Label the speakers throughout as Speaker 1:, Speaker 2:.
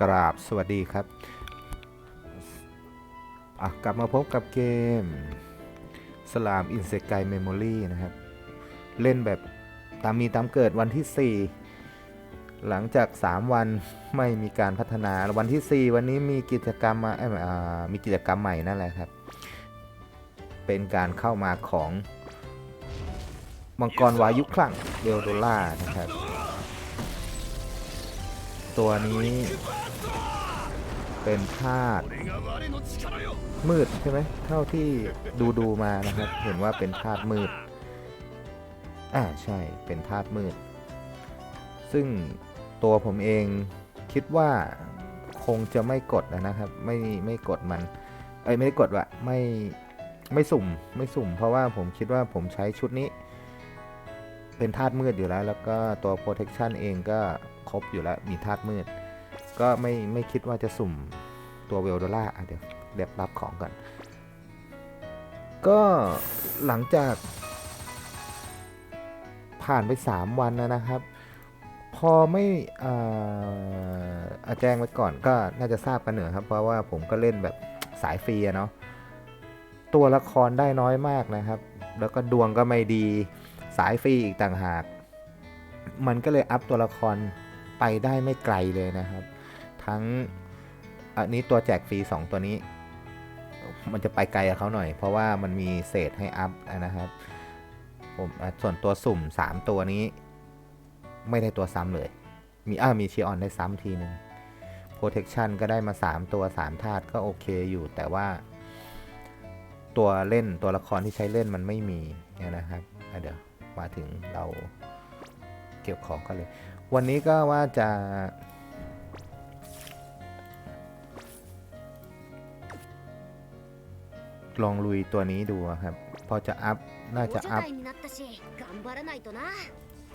Speaker 1: กราบสวัสดีครับกลับมาพบกับเกมสลามอินเซกายเมมโมรีนะครับ เล่นแบบตามมีตามเกิดวันที่ 4 หลังจาก 3 วันไม่มีการพัฒนาวันที่ 4 วันนี้มีกิจกรรมมาามีกิจกรรมใหม่นั่นแหละครับ เป็นการเข้ามาของมังกรวายุคลั่งเดลโดล่านะครับ ตัวนี้ เป็นธาตุมืดใช่ไหมเท่าที่ดูดูมานะครับ เห็นว่าเป็นธาตุมืด อ่าใช่เป็นธาตุมืด ซึ่งตัวผมเองคิดว่าคงจะไม่กดนะครับ ไม่ไม่กดมัน เอ้ยไม่ได้กดว่ะไม่ไม่สุ่มไม่สุ่ม เพราะว่าผมคิดว่าผมใช้ชุดนี้ เป็นธาตุมืดอยู่แล้ว แล้วก็ตัว protection เองก็ รบอยู่แล้ว มีธาตุมืด ก็ไม่ไม่คิดว่าจะสุ่มตัวเวลโดล่าเดี๋ยวเรียบรับของก่อน ก็หลังจาก ผ่านไป 3 วันแล้วนะครับ พอไม่เออาแจ้งไว้ก่อนก็น่าจะทราบกันเหนือครับ เพราะว่าผมก็เล่นแบบสายฟรีเนาะตัวละครได้น้อยมากนะครับ แล้วก็ดวงก็ไม่ดีสายฟรีอีกต่างหาก มันก็เลยอัพตัวละคร ไปได้ไม่ไกลเลยนะครับ ทั้งอันนี้ตัวแจกฟรี 2 ตัวนี้ มันจะไปไกลกับเขาหน่อย เพราะว่ามันมีเศษให้อัพนะครับ ผมส่วนตัวสุ่ม 3 ตัวนี้ ไม่ได้ตัวซ้ำเลย มีอ้ามีชีออนได้ซ้ำทีหนึ่ง protection ก็ได้มา 3 ตัว 3 ธาตุก็โอเคอยู่แต่ว่า ตัวเล่นตัวละครที่ใช้เล่นมันไม่มีนะครับเดี๋ยวมาถึงเราเก็บของกันเลย วันนี้ก็ว่าจะลองลุยตัวนี้ดูครับ พอจะอัพ น่าจะอัพ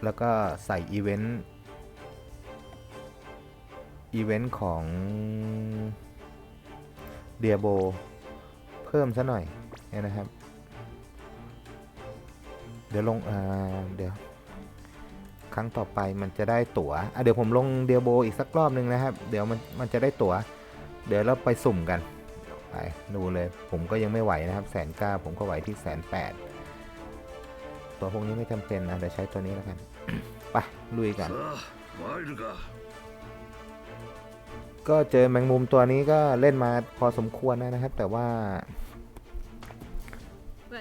Speaker 1: แล้วก็ใส่อีเวนต์ อีเวนต์ของเดียโบ เพิ่มซะหน่อยนะครับ เดี๋ยวลง อ่า เดี๋ยว ครั้งต่อไปมันจะได้ตัว๋วเดี๋ยวผมลงเดียโบอีกสักรอบนึงนะครับ เดี๋ยวมันมันจะได้ตัว๋ว เดี๋ยวเราไปสุ่มกันไปดูเลย ผมก็ยังไม่ไหวนะครับแสนเก้าผมก็ไหวที่แสนแปดตัวพวกนี้ไม่จำเป็นนะเดี๋ยวใช้ตัวนี้แล้วกันไปลุยกันก็เจอแมงมุมตัวนี้ก็เล่นมาพอสมควรนะครับ แต่ว่า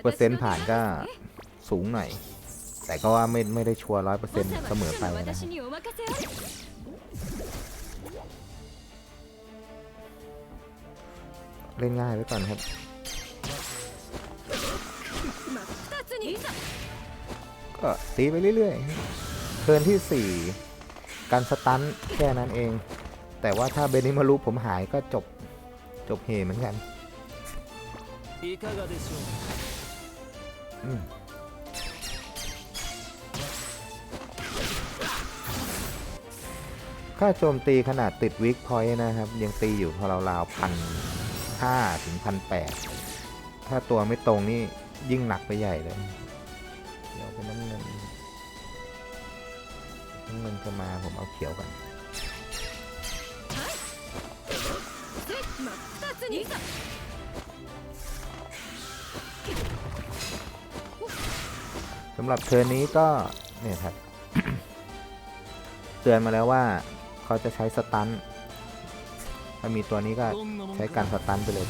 Speaker 1: เปอร์เซ็นต์ผ่านก็สูงหน่อย แต่ก็ว่าไม่ไม่ได้ชัวร้อยเปอร์เซ็นต์เสมอไปนะเล่นง่ายไว้ก่อนครับก็ตีไปเรื่อยๆเทินที่ 4 การสตันแค่นั้นเอง แต่ว่าถ้าเบนิมารุผมหายก็จบจบเหมือนกันอืม ค่าโจมตีขนาดติดวิกพอยต์นะครับ ยังตีอยู่พอราวๆพันห้าถึงพันแปดถ้าตัวไม่ตรงนี่ยิ่งหนักไปใหญ่เลย เดี๋ยวเปนน้ำเงินน้ำเงินจะมาผมเอาเขียวก่อนสำหรับเทอร์นี้ก็เนี่ยครับ เตือนมาแล้วว่า เขาจะใช้สตันถ้ามีตัวนี้ก็ใช้การสตันไปเลย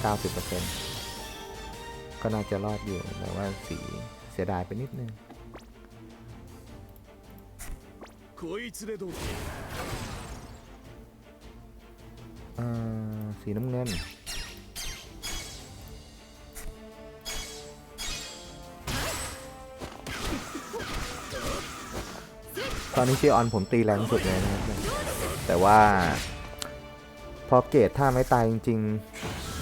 Speaker 1: 90%ก็น่าจะรอดอยู่ แต่ว่าสีเสียดายไปนิดนึงสีน้ำเงินตอนนี้ชี่อออนผมตีแรงสุดเลยนะครับ แต่ว่าพอเกตถ้าไม่ตายจริง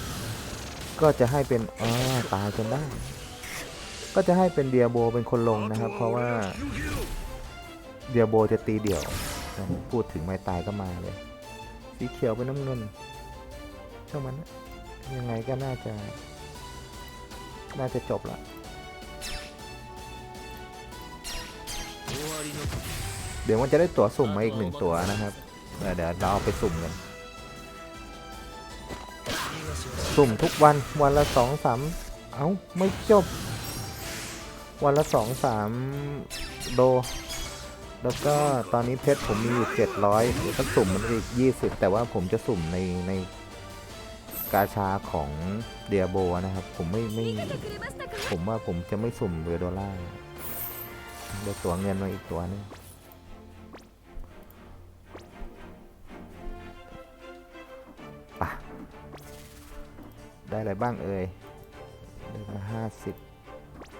Speaker 1: ๆ ก็จะให้เป็นอ๋อตายจนได้ ก็จะให้เป็นเดียโบเป็นคนลงนะครับ เพราะว่าเดียโบจะตีเดี่ยว พูดถึงไม่ตายก็มาเลย สีเขียวเป็นน้ำเงินเท่ามันยังไงก็น่าจะ น่าจะจบละเดี๋ยวมันจะได้ตัวสุ่มมาอีกหนึ่งตัวนะครับ เดี๋ยวเราเอาไปสุ่มกัน สุ่มทุกวันวันละสองสามเอา้า ไม่จบ วันละสองสามโด แล้วก็ตอนนี้เพชรผมมีอยู่เจ็ดร้อยเดี๋ยวก็สุ่มมันอีกยี่สิบแต่ว่าผมจะสุ่มในในกาชาของเดียโบนะครับ ผมไม่ไม่ ผมว่าผมจะไม่สุ่มเรือดอลลาร์เดี๋ยวตัวเงินมาอีกตัวนึง ได้อะไรบ้างเอ่ยได้มาห้าสิบ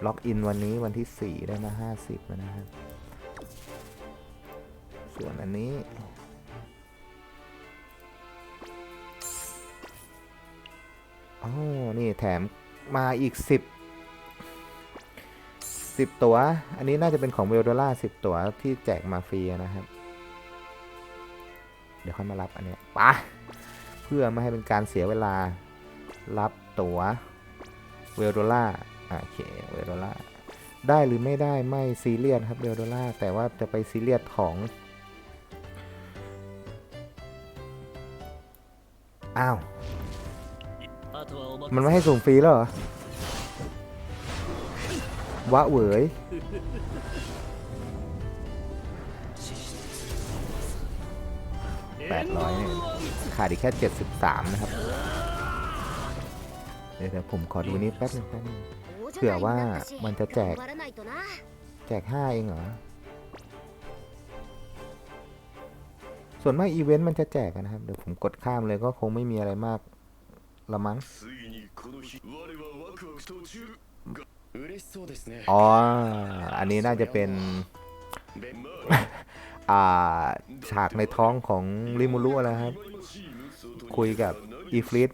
Speaker 1: ล็อกอินวันนี้วันที่สี่ได้มาห้าสิบนะครับ ส่วนอันนี้ อ๋อ นี่แถมมาอีกสิบสิบตัว อันนี้น่าจะเป็นของเวลดอล่าสิบตัวที่แจกมาฟรีนะครับ เดี๋ยวค่อยมารับอันเนี้ยไปะเพื่อไม่ให้เป็นการเสียเวลา รับตัวเวลโดล่าโอเคเวลโดล่าได้หรือไม่ได้ไม่ซีเรียสครับเวลโดล่าแต่ว่าจะไปซีเรียสของอ้าว มันไม่ให้ส่งฟรีแล้วเหรอวะเหวยแปดร้อยขาดอีกแค่เจ็ดสิบสามนะครับ เดี๋ยวผมขอดูนี้แป๊บนึงแป๊บนึงเผื่อว่ามันจะแจก แจกห้าเองเหรอ ส่วนมากอีเวนต์มันจะแจกนะครับ เดี๋ยวผมกดข้ามเลยก็คงไม่มีอะไรมากละมั้งอ๋อ อันนี้น่าจะเป็นฉากในท้องของริมูรุแล้วครับ คุยกับอีฟลิต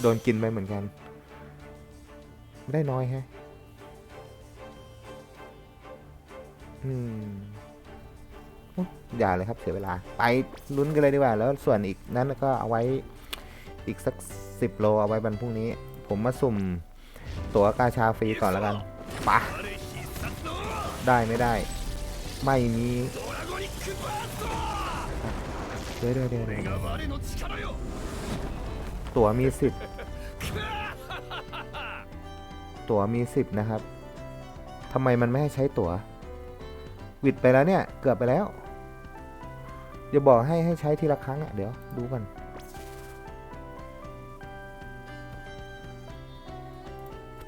Speaker 1: โดนกินไปเหมือนกัน ไม่ได้น้อยแฮะ อืมอยอย่าเลยครับเสียเวลา ไปลุ้นกันเลยดีกว่า แล้วส่วนอีกนั้นก็เอาไว้อีกสักสิบโลเอาไว้วันพรุ่งนี้ ผมมาสุ่มตั๋วกาชาฟรีก่อนแล้วกันปะได้ไม่ได้ ไม่มีเดี๋ยวเดี๋ยวเดี๋ยว ตั๋วมีสิบตั๋วมีสิบนะครับทำไมมันไม่ให้ใช้ตัว๋ว วิดไปแล้วเนี่ย เกือบไปแล้วอย่าบอกให้ให้ใช้ทีละครั้งอะ่ะ เดี๋ยวดูกัน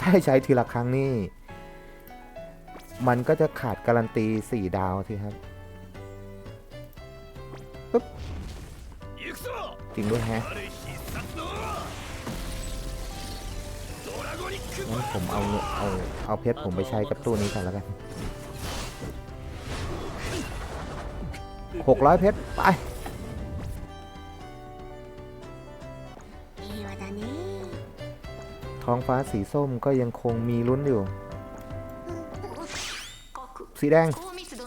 Speaker 1: ถ้าใช้ทีละครั้งนี่ มันก็จะขาดการันตีสี่ดาวทีครับ
Speaker 2: ปึ๊บ
Speaker 1: จริงด้วยฮะ งั้นผมเอาเอาเอาเพชรผมไปใช้กับตู้นี้ก่อนแล้วกันหกร้อยเพชรไปท้องฟ้าสีส้มก็ยังคงมีลุ้นอยู่ สีแดง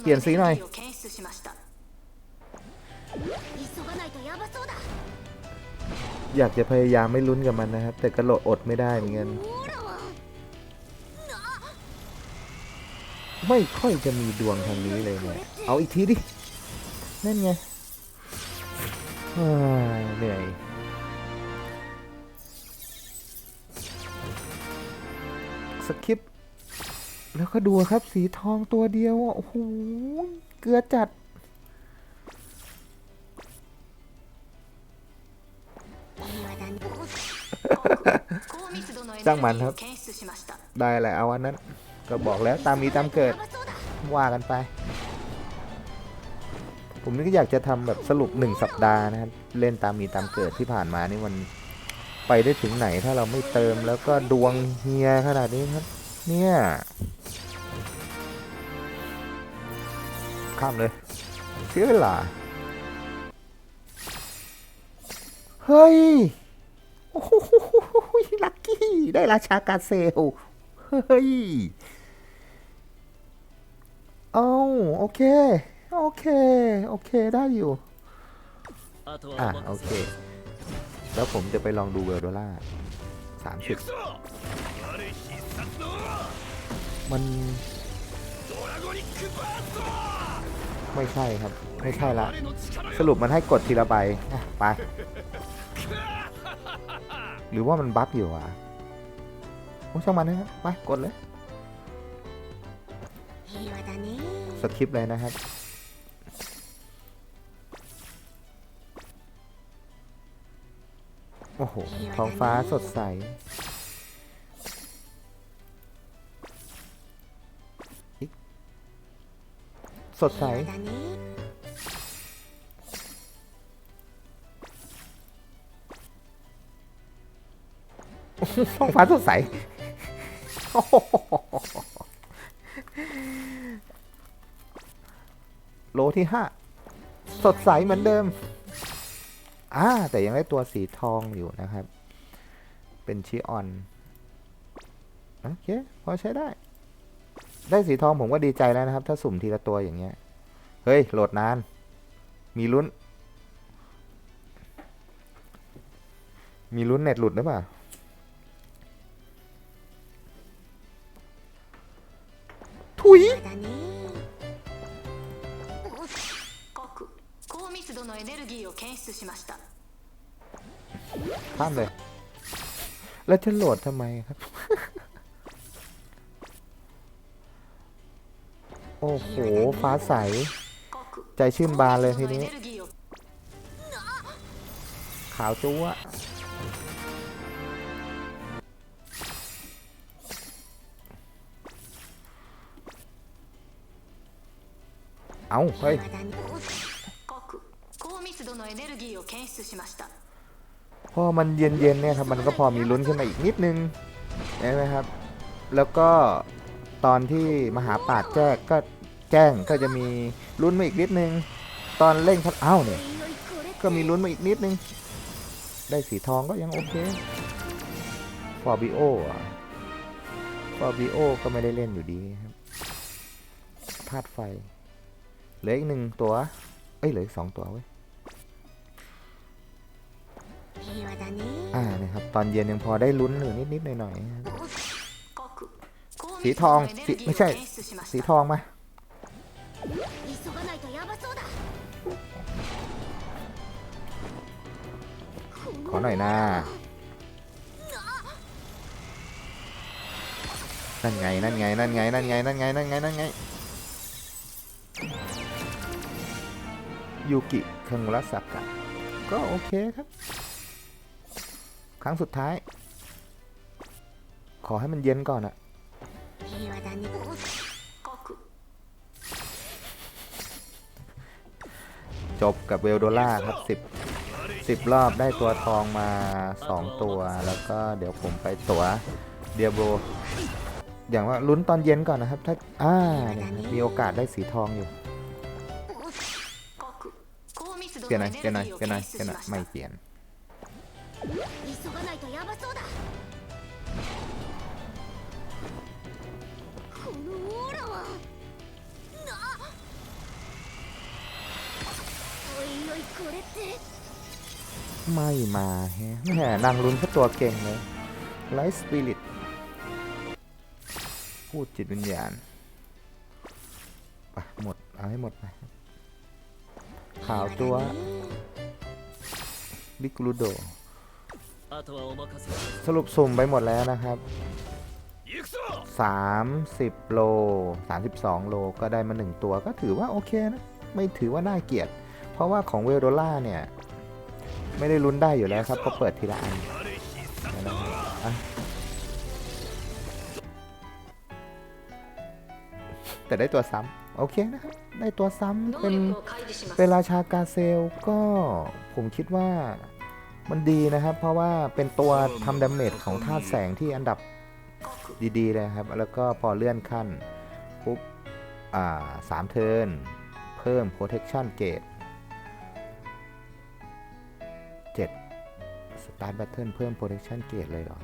Speaker 1: เปลี่ยนสีหน่อย อยากจะพยายามไม่ลุ้นกับมันนะครับ แต่กระโหดอดไม่ได้เหมือนกันไม่ค่อยจะมีดวงทางนี้เลยเนี่ยเอาอีกทีดิ นั่นไงเหนื่อยสกิปแล้วก็ดูครับสีทองตัวเดียว โอ้โห เกลือจัด จ้างมันครับ ได้แหละเอาอันนั้น ก็บอกแล้วตามมีตามเกิด ว่ากันไป ผมนี่ก็อยากจะทำแบบสรุปหนึ่งสัปดาห์นะครับ เล่นตามมีตามเกิดที่ผ่านมานี่มันไปได้ถึงไหนถ้าเราไม่เติมแล้วก็ดวงเฮียขนาดนี้ครับ เนี่ย ข้ามเลยเสียเวลาเฮ้ย โอ้โหลักกี้ ได้ราชากาเซล เฮ้ยเอาโอเค โอเค โอเค ได้อยู่ อะ โอเค แล้วผมจะไปลองดูเวลโดล่าสามสิบมัน ไม่ใช่ครับ ไม่ใช่ละ สรุปมันให้กดทีละใบไป หรือว่ามันบั๊กอยู่อะโอ้ช่างมันนะครับไปกดเลยสคริปเลยนะครับโอ้โหท้องฟ้าสดใสสดใส ท้องฟ้าสดใสโลที่ห้าสดใสเหมือนเดิม อ่า แต่ยังได้ตัวสีทองอยู่นะครับ เป็นชิออน โอเค พอใช้ได้ ได้สีทองผมก็ดีใจแล้วนะครับ ถ้าสุ่มทีละตัวอย่างเงี้ย เฮ้ย โหลดนาน มีลุ้น มีลุ้นเน็ตหลุดหรือเปล่า ถุยข้ามเลย แล้วจะโหลดทำไมครับ โอ้โห ฟ้าใส ใจชื่นบานเลยทีนี้ ขาวจู้อะ เอาเฮ้ยพอมันเย็นๆเนี่ยครับมันก็พอมีลุ้นขึ้นมาอีกนิดนึงใช่ไหมครับ แล้วก็ตอนที่มหาปราดแจ้งก็แจ้งก็จะมีลุ้นมาอีกนิดนึง ตอนเร่งทัดเอ้าเนี่ยก็มีลุ้นมาอีกนิดนึง ได้สีทองก็ยังโอเคฟอร์บิโอฟอร์บิโอก็ไม่ได้เล่นอยู่ดีครับธาดไฟ เหลืออีกหนึ่งตัว เอ้ยเหลืออีกสองตัวเว้ยอ่าเนี่ยครับตอนเย็นยังพอได้ลุ้นอยู่นิดๆหน่อยๆสีทองสีไม่ใช่ สีทองมาขอหน่อยนะนั่นไงนั่นไงนั่นไงนั่นไงนั่นไงนั่นไงนั่นไง ยูกิคังรัสากะก็โอเคครับ ครั้งสุดท้าย ขอให้มันเย็นก่อนอะจบกับเวลโดล่าครับสิบสิบรอบได้ตัวทองมา 2 ตัว แล้วก็เดี๋ยวผมไปตัวเดียโบอย่างว่าลุ้นตอนเย็นก่อนนะครับ ถ้าอ่ามีโอกาสได้สีทองอยู่ เปลี่ยนหน่อยเปลี่ยนหน่อยเปลี่ยนหน่อยเปลี่ยนหน่อยไม่เปลี่ยนไม่มาแฮะแหมนางลุ้นแค่ตัวเก่งเลยไลท์สปิริตพูดจิตวิญญาณไปหมด เอาให้หมดไป ขาวตัวบิกรูโดสรุปสุ่มไปหมดแล้วนะครับ 30 โล 32 โลก็ได้มา 1 ตัวก็ถือว่าโอเคนะ ไม่ถือว่าน่าเกียด เพราะว่าของเวโรล่าเนี่ย ไม่ได้ลุ้นได้อยู่แล้วครับ ก็เปิดทีละอันแต่ได้ตัวซ้ำ โอเคนะครับได้ตัวซ้ำเป็นเป็นราชากาเซลก็ผมคิดว่ามันดีนะครับ เพราะว่าเป็นตัวทำดาเมจของธาตุแสงที่อันดับดีๆเลยครับ แล้วก็พอเลื่อนขั้นปุ๊บอ่าสามเทิร์นเพิ่ม protection gate 7 start battle เพิ่ม protection gate เลยเหรอ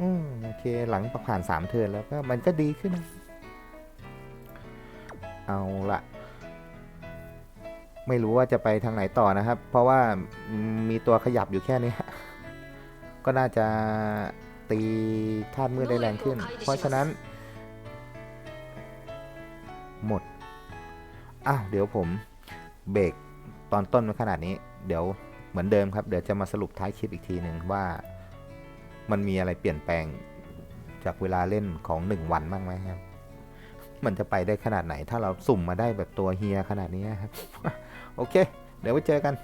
Speaker 1: อืมโอเคหลังผ่าน 3 เทิร์นแล้วก็มันก็ดีขึ้น เอาละไม่รู้ว่าจะไปทางไหนต่อนะครับ เพราะว่ามีตัวขยับอยู่แค่นี้ ก็น่าจะตีธาตุมืดได้แรงขึ้น เพราะฉะนั้น หมด อ้าวเดี๋ยวผมเบรกตอนต้นไว้ขนาดนี้ เดี๋ยวเหมือนเดิมครับ เดี๋ยวจะมาสรุปท้ายคลิปอีกทีหนึ่งว่ามันมีอะไรเปลี่ยนแปลงจากเวลาเล่นของหนึ่งวันบ้างไหมครับ มันจะไปได้ขนาดไหน ถ้าเราสุ่มมาได้แบบตัวเฮียขนาดนี้ครับ โอเค เดี๋ยวไว้เจอกัน